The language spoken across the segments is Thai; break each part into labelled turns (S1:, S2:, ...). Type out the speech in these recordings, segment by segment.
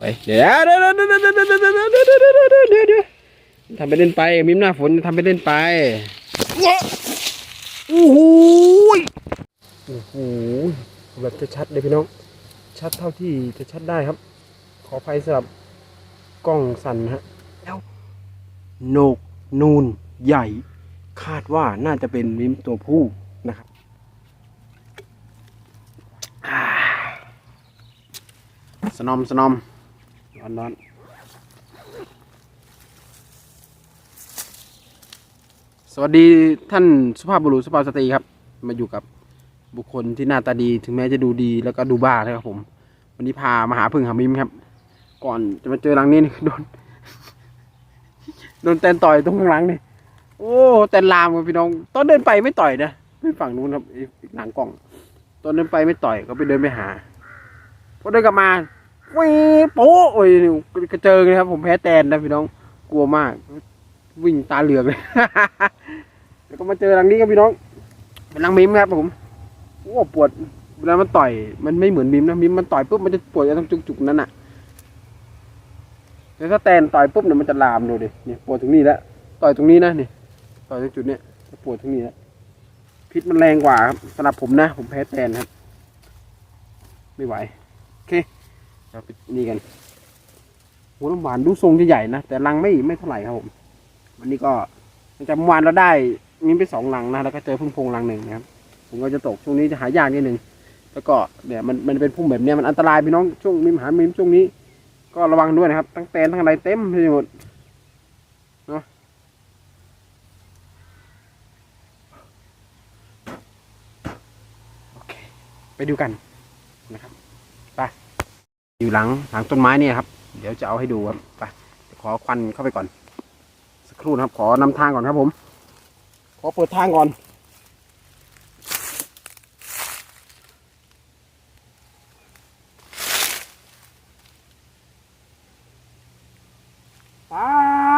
S1: วยเดี๋ยวเดี๋ยวเดี๋ยวเดี๋ยวเดี๋ยวเดี๋ยวเดี๋ยวทำไปเล่นไปมิมหน้าฝนทำไปเล่นไปโอ้โหโอ้โหแบบจะชัดเลยพี่น้อง ชัดเท่าที่จะชัดได้ครับ ขออภัยสำหรับกล้องสั่นฮะแล้วโนกนูนใหญ่ คาดว่าน่าจะเป็นมิมตัวผู้นะครับสนอมสนอม ร้อนร้นสวัสดีท่านสุภาพบุรุษสุภาพสตรีครับ มาอยู่กับบุคคลที่หน้าตาดีถึงแม้จะดูดีแล้วก็ดูบ้านะครับผม วันนี้พามาหาพึ่งหามิมครับ ก่อนจะมาเจอรังนี้นี่โดนโดนแตนต่อยตรงข้างหลังนี่โอ้แตนลามครับพี่น้อง ตอนเดินไปไม่ต่อยนะไม่ฝั่งนู้นครับอีกอีกหลังกล่อง ตอนเดินไปไม่ต่อยก็ไปเดินไปหาพอเดินกลับมา วิ่งโป๊ะโอ้ยกระเจิงเลยครับ ผมแพ้แตนนะพี่น้อง กลัวมาก วิ่งตาเหลือกเลยแล้วก็มาเจอรังนี้ครับพี่น้อง เป็นรังมิมครับผมโอ้ปวดเวลามันต่อย มันไม่เหมือนมิมนะมิมมันต่อยปุ๊บมันจะปวดตรงจุกๆนั้นน่ะแต่ถ้าแตนต่อยปุ๊บเนี่ยมันจะลามดูดิเนี่ยปวดถึงนี่แล้วต่อยตรงนี้นะนี่ต่อยตรงจุดเนี้ยจะปวดตรงนี้แล้วพิษมันแรงกว่าครับสำหรับผมนะ ผมแพ้แตนครับ ไม่ไหว โอเค เราไปนี่กันหัวน้ำหวานดูทรงจะใหญ่นะ แต่รังไม่ไม่เท่าไหร่ครับผม วันนี้ก็จากเมื่อวานเราได้มิมไปสองรังนะแล้วก็เจอพึ่งพงรังหนึ่งนะครับ ผมก็จะตกช่วงนี้จะหายากนิดหนึ่งแล้วก็เนี่ยมันมันเป็นพุ่มแบบเนี้ยมันอันตรายพี่น้องช่วงมิมหามิมช่วงนี้ ก็ระวังด้วยนะครับ ทั้งแตนทั้งอะไรเต็มไปหมดเนาะโอเคไปดูกันนะครับ อยู่หลังหลังต้นไม้นี่ครับ เดี๋ยวจะเอาให้ดูครับไปขอควันเข้าไปก่อน สักครู่นะครับ ขอนำทางก่อนครับผม ขอเปิดทางก่อน ปา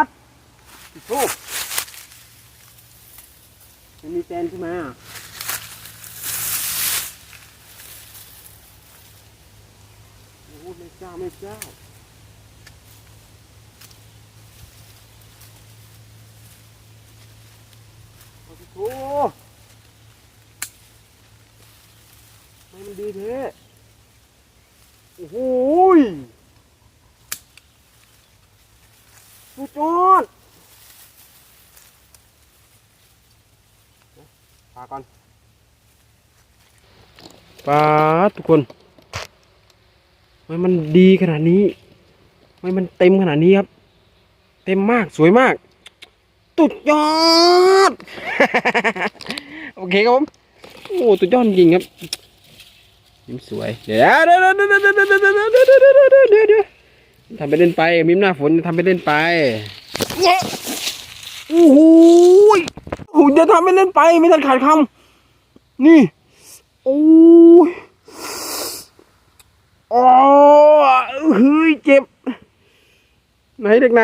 S1: ดโอ้มันมีแตนขึ้นมาโอ้ไม่ เจ้าไม่เจ้าโอ้โหไม่มันดีเท่โอ้โหยสุดยอดปาก่อนปาดทุกคน ไมมันดีขนาดนี้ทำไมมันเต็มขนาดนี้ครับ เต็มมากสวยมาก ตุดยอด โอเคครับผม โอ้ตุดยอดจริงครับยิ้มสวยเดี๋ยวเดี๋ยวเดี๋ยวเดี๋ยวเดี๋ยวเดี๋ยวเดี๋ยวเดี๋ยวเดี๋ยวเดี๋ยวเดี๋ยวทำไปเล่นไป มิมหน้าฝนทำไปเล่นไปโอ้โหยโอ้โหจะทำไปเล่นไป ไม่ทันขาดคำนี่ โอ้ย โอ้เฮ้ยเจ็บ ไหนเด็กไหน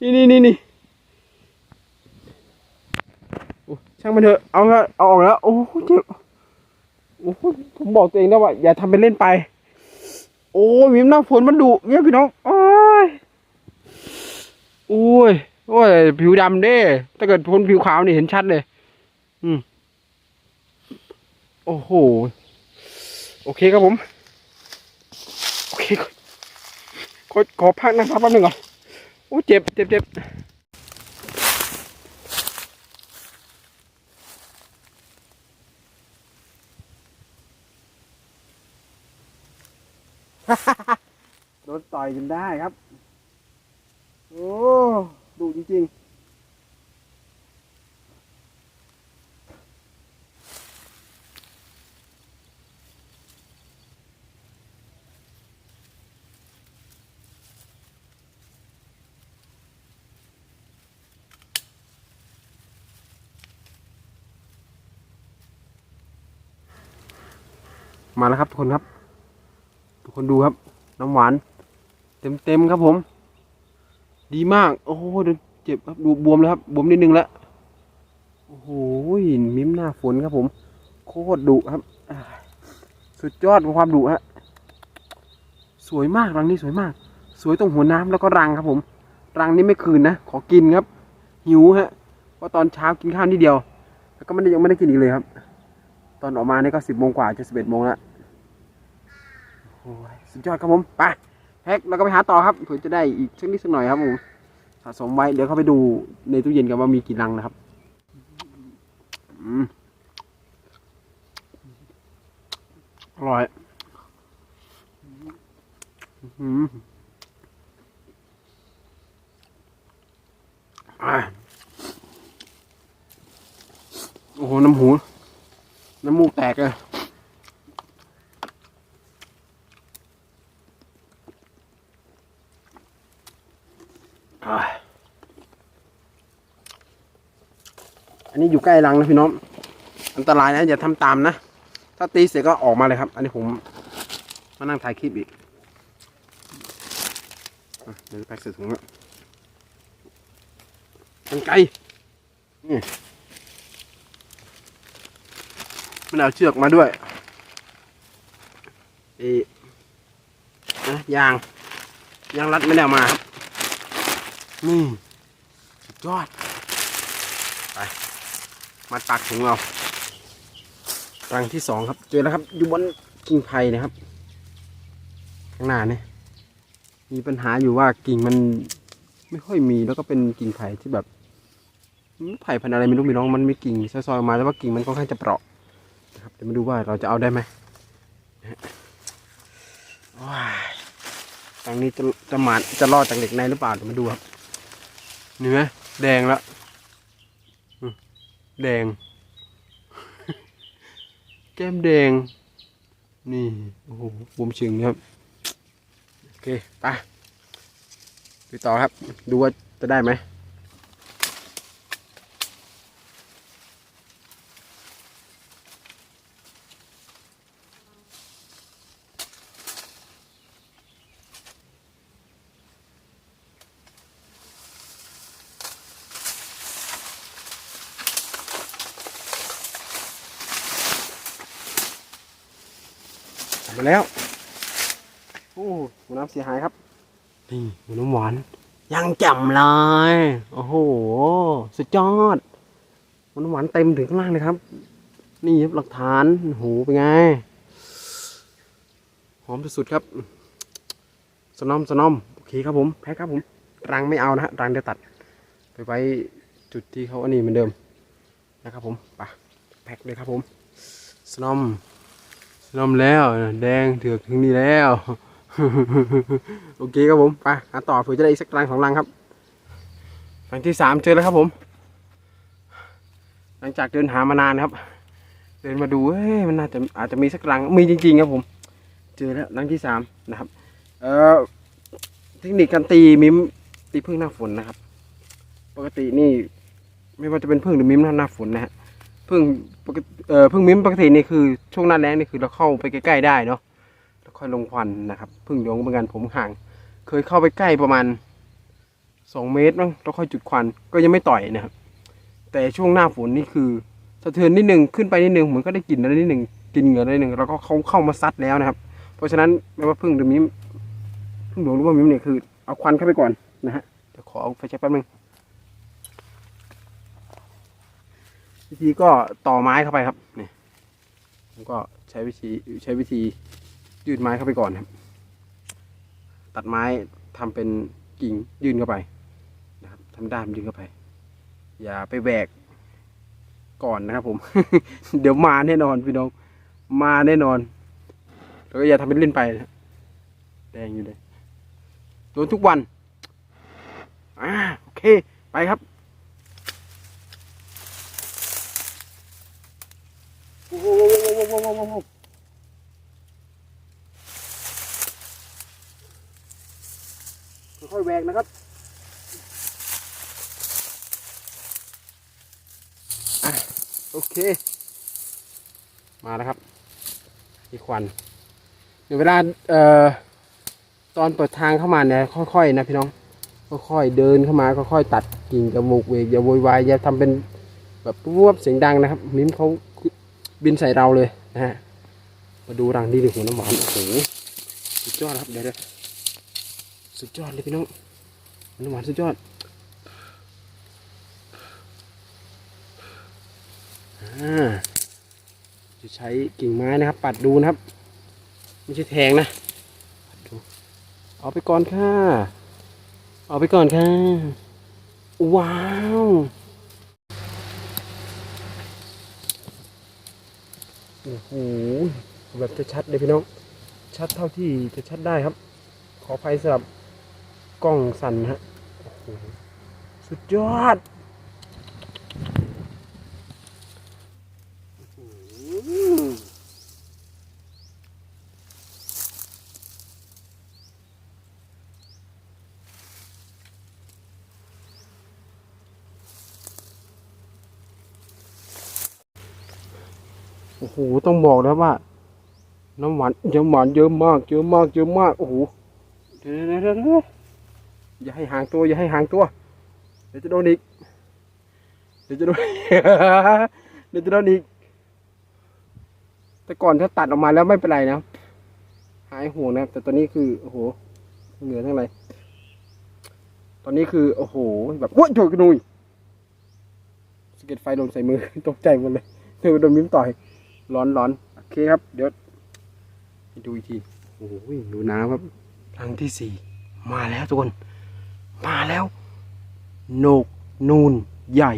S1: นี่นี่นี่นี่ช่างมันเถอะ เอาเอะเอาออกแล้ว โอ้เจ็บ โอ้ผมบอกตัวเองแล้วว่า อย่าทำเป็นเล่นไป โอ้ยมีน้ำฝนมันดุเนี่ยพี่น้องโอ้ยโอ้ยโอ้ย ผิวดำเด้ ถ้าเกิดพ้นผิวขาวนี่เห็นชัดเลย อืม โอ้โห โอเคครับผม โอเค ขอขอพักนะครับแป๊บนึงก่อนโอ้เจ็บเจ็บเจ็บโดนต่อยจนได้ครับ โอ้ ดูจริงๆ มาแล้วครับทุกคนครับ ทุกคนดูครับ น้ำหวาน เต็มเต็มครับผม ดีมาก โอ้โหเดี๋ยวเจ็บครับดูบวมแล้วครับบวมนิดนึงแล้วโอ้โหมิ้มหน้าฝนครับผม โคตรดุครับสุดยอดของความดุฮะสวยมากรังนี้สวยมาก สวยตรงหัวน้ำแล้วก็รังครับผม รังนี้ไม่คืนนะขอกินครับ หิวฮะเพราะตอนเช้ากินข้าวนิดเดียว แล้วก็ไม่ได้ยังไม่ได้กินอีกเลยครับ ตอนออกมาเนี่ก็สิบโมงกว่าจะสิบเอ็ดโมงแล้ว สุดยอดครับผมไปแพ็คแล้วก็ไปหาต่อครับเผื่อจะได้อีกสักนิดสักหน่อยครับผมสะสมไว้เดี๋ยวเข้าไปดูในตู้เย็นกันว่ามีกี่รังนะครับอร่อยอือโอ้โห น้ำหู น้ำมูกแตกเลย อันนี้อยู่ใกล้รังนะพี่น้อง อันตรายนะอย่าทำตามนะ ถ้าตีเสร็จก็ออกมาเลยครับ อันนี้ผมมานั่งถ่ายคลิปอีกเดี๋ยวแพ็กใส่ถุงแล้วกันไกลนี่มันเอาเชือกมาด้วยเอะนะยาง ยางรัดไม่ได้มาครับ นี่สุดยอด ไป มาตักถึงเรารังที่สองครับ เจอแล้วครับ อยู่บนกิ่งไผ่นะครับ ข้างหน้าเนี่ย มีปัญหาอยู่ว่ากิ่งมันไม่ค่อยมีแล้วก็เป็นกิ่งไผ่ที่แบบไผ่พันอะไรไม่รู้มีน้องมันมีกิ่งซอยๆออกมาแต่ว่ากิ่งมันค่อนข้างจะเปราะนะครับเดี๋ยวมาดูว่าเราจะเอาได้ไหมว้ายตรงนี้จะจะหมานจะรอดจากเหล็กในหรือเปล่าเดี๋ยวมาดูครับ เนื้อแดงแล้วอืมแดง แก้มแดง นี่ โอ้โหบวมเชิงนะครับ โอเค ไปไปต่อครับ ดูว่าจะได้ไหม มาแล้ว โอ้หัวน้ำเสียหายครับ นี่หัวน้ำหวาน ยังแจ่มเลย โอ้โห สุดยอดหัวน้ำหวานเต็มถึงข้างล่างเลยครับ นี่ครับหลักฐานโอ้โหเป็นไง หอมสุดๆครับ สนอมสนอม โอเคครับผม แพ็คครับผม รังไม่เอานะฮะ รังเดี๋ยวตัด ไปไว้จุดที่เขาอันนี้เหมือนเดิม นะครับผม ไป แพ็คเลยครับผม สนอม น้ำแล้วแดงเถือกถึงนี่แล้ว โอเคครับผมไปหาต่อเผื่อจะได้อีกสักรังสองรังครับรังที่สามเจอแล้วครับผม หลังจากเดินหามานานครับ เดินมาดูเอ้ยมันน่าจะอาจจะมีสักรังมีจริง ๆ ครับผม เจอแล้วรังที่สามนะครับ เอ่อเทคนิคการตีมิมตีพึ่งหน้าฝนนะครับ ปกตินี่ ไม่ว่าจะเป็นพึ่งหรือมิมหน้าหน้าฝนนะฮะ พึ่งเอ่อพึ่งมิ้มปกตินี่คือช่วงหน้าแล้งนี่คือเราเข้าไปใกล้ๆได้เนาะแล้วค่อยลงควันนะครับพึ่งหลวงเหมือนกันผมห่าง เคยเข้าไปใกล้ประมาณสองเมตรมั้งแล้วค่อยจุดควันก็ยังไม่ต่อยนะครับ แต่ช่วงหน้าฝนนี่คือสะเทือนนิดนึงขึ้นไปนิดนึงเหมือนก็ได้กลิ่นอะไรนิดนึงกลินเหงื่ออะไรนิดนึงแล้วก็เขาเข้ามาซัดแล้วนะครับ เพราะฉะนั้นไม่ว่าพึ่งหรือมิ้มพึ่งหลวงหรือว่ามิ้มเนี่ยคือเอาควันเข้าไปก่อนนะฮะเดี๋ยวขอเอาไฟแช็กแป๊บนึง วิธีก็ต่อไม้เข้าไปครับนี่ผมก็ใช้วิธีใช้วิธียืดไม้เข้าไปก่อนครับ ตัดไม้ทำเป็นกิ่งยื่นเข้าไปนะครับทำด้ามยื่นเข้าไป อย่าไปแหวกก่อนนะครับผม เดี๋ยวมาแน่นอนพี่น้องมาแน่นอนแล้วก็อย่าทำเป็นเล่นไปนะแดงอยู่เลยโดนทุกวันอ่าโอเค ไปครับ โอ้โห โอ้โหค่อยๆแหวกนะครับโอเค มาแล้วครับอีควันเดี๋ยวเวลาเอ่อตอนเปิดทางเข้ามาเนี่ยค่อยๆนะพี่น้องค่อยๆเดินเข้ามาค่อยๆตัดกิ่งจมูกเวกอย่าโวยวายอย่าทำเป็นแบบปุ๊บเสียงดังนะครับ มิ้มเขาบินใส่เราเลย นะฮะมาดูรังดีดีหัวน้ำหวานโอ้โหสุดยอดครับเดี๋ยวสุดยอดเลยพี่น้องน้ำหวานสุดยอดจะใช้กิ่งไม้นะครับ ปัดดูนะครับ ไม่ใช่แทงนะปัดดูเอาไปก่อนค่ะ เอาไปก่อนค่ะ ว้าว อ้โหแบบจะชัดเลยพี่น้อง ชัดเท่าที่จะชัดได้ครับ ขออภัยสำหรับกล้องสั่นฮะโอ้โหสุดยอด โอ้โหต้องบอกแล้วว่า น้ำหวานน้ำหวานเยอะมากเยอะมากเยอะมากโอ้โหเดี๋ยวเดี๋ยวเดี๋ยวอย่าให้ห่างตัว อย่าให้ห่างตัว เดี๋ยวจะโดนอีกเดี๋ยวจะโดนเดี๋ยวจะโดนอีก แต่ก่อนถ้าตัดออกมาแล้วไม่เป็นไรนะหายห่วงนะแต่ตอนนี้คือโอ้โหเหงื่อทั้งไรตอนนี้คือโอ้โหแบบโอ้ยโถกระนุยสเก็ดไฟโดนใส่มือตกใจหมดเลยเธอโดนมิ้มต่อย ร้อนร้อนโอเคครับ เดี๋ยวให้ดูอีกทีโอ้ยดูน้ำครับครั้งที่สี่มาแล้วทุกคน มาแล้วโหนกนูนใหญ่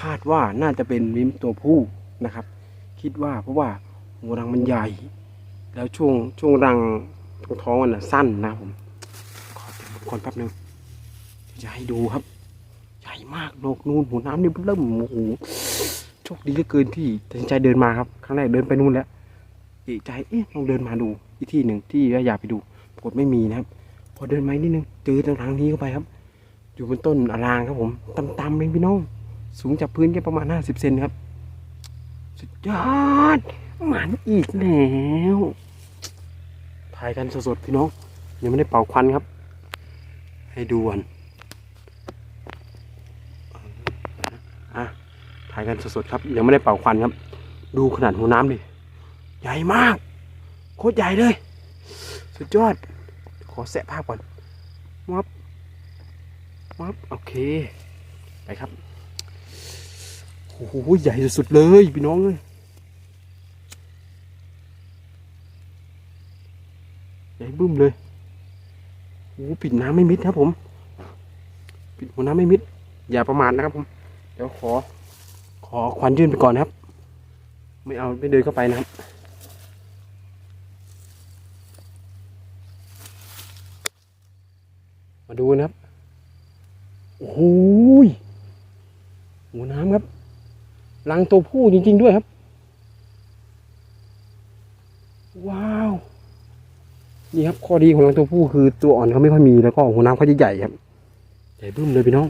S1: คาดว่าน่าจะเป็นมิมตัวผู้นะครับ คิดว่าเพราะว่าหัวรังมันใหญ่ แล้วช่วงช่วงรังตรงท้องมันน่ะสั้นนะผมขอเก็บก่อนแป๊บหนึงจะให้ดูครับ ใหญ่มากโหนกนูนหัวน้ำนี่เริ่มโอ้โห โชคดีเหลือเกินที่ตัดสินใจเดินมาครับครั้งแรกเดินไปนู่นแล้วเอกใจเอ๊ะลองเดินมาดูอีกที่หนึ่งที่ว่าอยากไปดูปรากฏไม่มีนะครับ พอเดินมานิดนึงเจอทางนี้เข้าไปครับ อยู่บนต้นอารางครับผมต่ำๆเองพี่น้องสูงจากพื้นแค่ประมาณ50เซนครับ สุดยอดหมันอีกแล้วถ่ายกันสดๆพี่น้องยังไม่ได้เป่าควันครับ ให้ดูก่อนอะถ่ายกันสดๆครับ ยังไม่ได้เป่าควันครับ ดูขนาดหัวน้ำดิ ใหญ่มาก โคตรใหญ่เลย สุดยอด ขอแสะภาพก่อนวับวับโอเค ไปครับ โอ้โห ใหญ่สุดๆเลยพี่น้องเลยใหญ่บึ้มเลยโอ้ปิดน้ำไม่มิดครับผม ปิดหัวน้ำไม่มิด อย่าประมาทนะครับผม เดี๋ยวขอ ขอควันยื่นไปก่อนนะครับ ไม่เอาไม่เดินเข้าไปนะครับมาดูนะครับ โอ้โหยหัวน้ำครับ รังตัวผู้จริง ๆ ด้วยครับ ว้าว นี่ครับ ข้อดีของรังตัวผู้คือตัวอ่อนเขาไม่ค่อยมีแล้วก็หัวน้ำเขาจะใหญ่ครับ ใหญ่บึ้มเลยพี่น้อง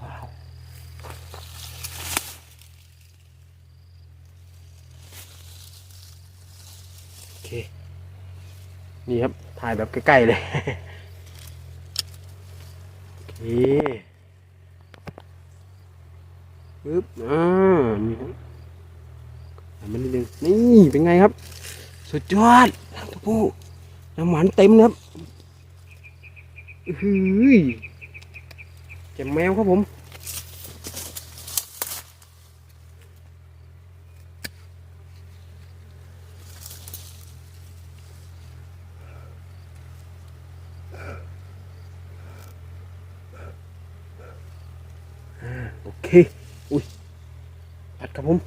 S1: ว้าว โอเค นี่ครับ ถ่ายแบบใกล้ๆเลยโอเคปึ๊บอ่านี่ครับหันมันนิดนึงนี่เป็นไงครับ สุดยอดน้ำตัวผู้น้ำหวานเต็มนะครับอื้อหือแจ่มแมวครับผม เค อุ้ยตัดครับผม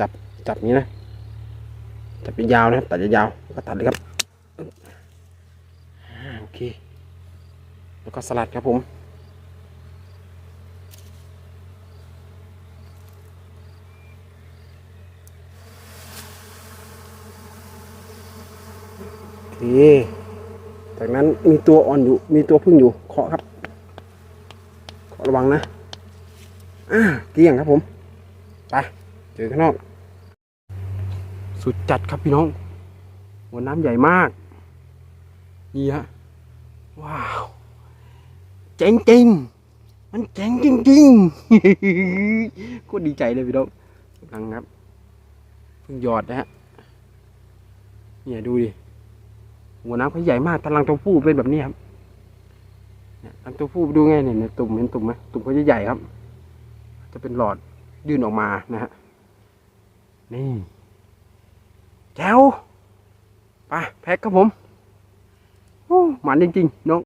S1: จับจับนี้นะจับยาวนะครับตัดยาวก็ตัดเลยครับโอเค แล้วก็สลัดครับผมโอเค จากนั้นมีตัวอ่อนอยู่ มีตัวพึ่งอยู่เคาะครับเคาะระวังนะอ่าเกลี้ยงครับผมไปเจอข้างนอก สุดจัดครับพี่น้องหัวน้ำใหญ่มากนี่ฮะว้าวเจ๋งจริงมันเจ๋งจริงๆโคตรดีใจเลยพี่น้องกำลังครับเพิ่งหยอดนะฮะเนี่ยดูดิ หัวน้ำเขาใหญ่มากตารางตัวผู้เป็นแบบนี้ครับเนี่ยตารางตัวผู้ดูไงเนี่ยเนี่ยตุ่มเห็นตุ่มไหมตุ่มเขาจะใหญ่ครับ จะเป็นหลอดยื่นออกมานะฮะนี่แจ๋วไปแพ็คครับผมโอ้หมันจริงๆน้อง